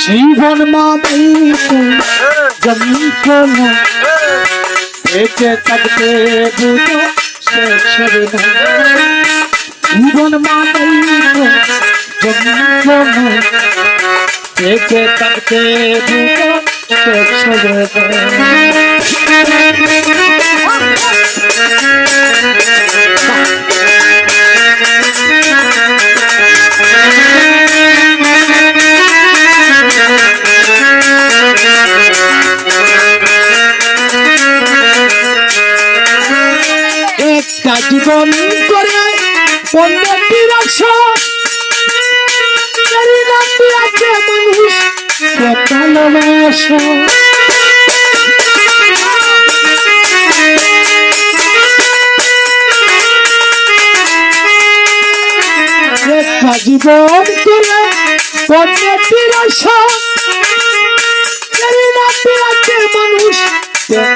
জীবন মানেই তো যন্ত্রণা বেঁচে থাকতে বুঝো হবে না জীবন মানেই তো যন্ত্রণা বেঁচে থাকতে বুঝো হবে একটা জীবন করে নামটি আছে মানুষ ভালোবাসা জীবন করে নামটি আছে মানুষ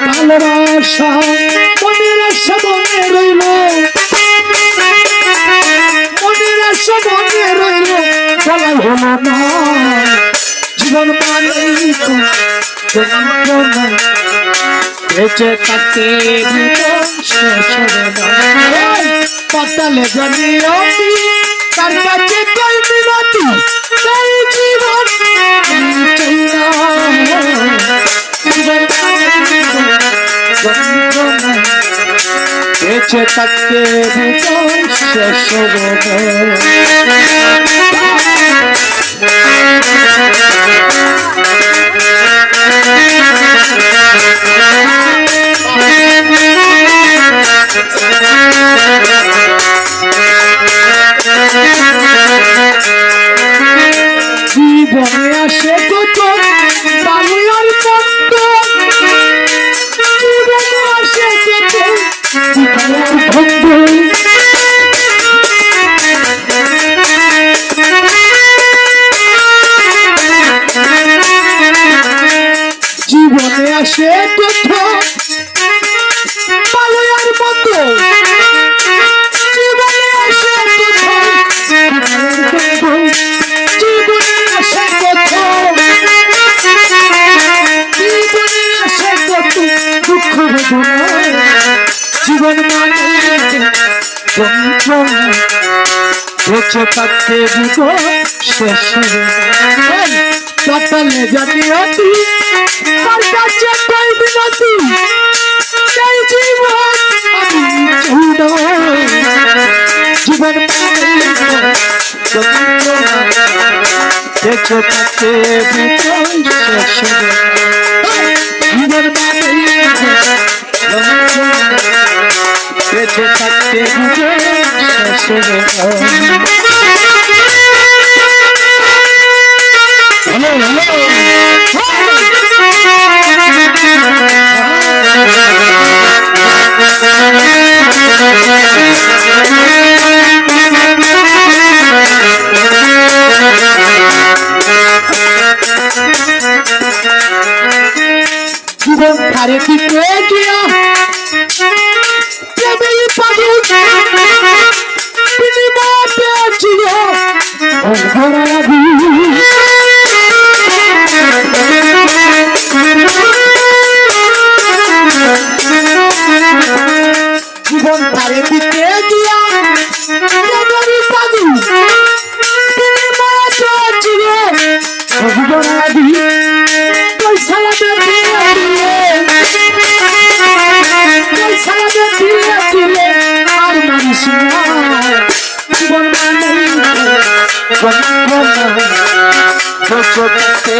ভালোবাসা আশা মনে রইল। মনের আশা মনে রইল বলা হলো না। জীবন মানেই বেঁচে থাকতে পাতালে জানি তার কাছে কই মিনতি তাই জীবন। বেঁচে থাকতে শেষ জীবনে জীবনে আসে কত বাংলার পত্র জীবনে আসে কত জীবনে আসে কত জীবনে আসে কত দুঃখ জীবন মানে যন্ত্রণা বেঁচে থাকতে জীবন শেষ সকালে জানি অতি জীবন আমি চৌদ জীবন থাকতে জীবন শেষ ধারে দিতে গিয়া প্রেমের পাগল? তিনি মাতে ছিল ঘোড়া ছোটতে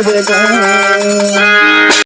হবে না